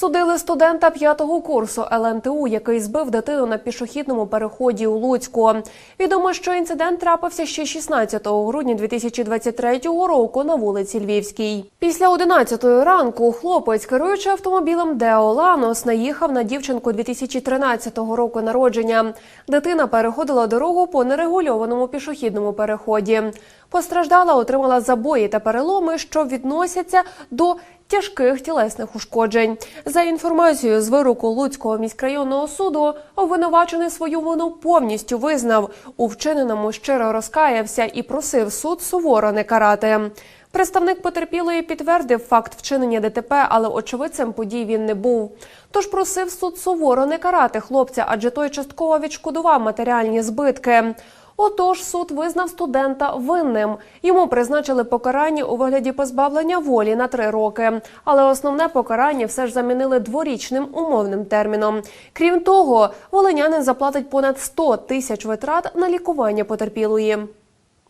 Судили студента п'ятого курсу ЛНТУ, який збив дитину на пішохідному переході у Луцьку. Відомо, що інцидент трапився ще 16 грудня 2023 року на вулиці Львівській. Після 11 ранку хлопець, керуючи автомобілем Део Ланос, наїхав на дівчинку 2013 року народження. Дитина переходила дорогу по нерегульованому пішохідному переході. Постраждала, отримала забої та переломи, що відносяться до тяжких тілесних ушкоджень. За інформацією з вироку Луцького міськрайонного суду, обвинувачений свою вину повністю визнав. У вчиненому щиро розкаявся і просив суд суворо не карати. Представник потерпілої підтвердив факт вчинення ДТП, але очевидцем подій він не був. Тож просив суд суворо не карати хлопця, адже той частково відшкодував матеріальні збитки. Отож, суд визнав студента винним. Йому призначили покарання у вигляді позбавлення волі на три роки. Але основне покарання все ж замінили дворічним умовним терміном. Крім того, волинянин заплатить понад 100 тисяч витрат на лікування потерпілої.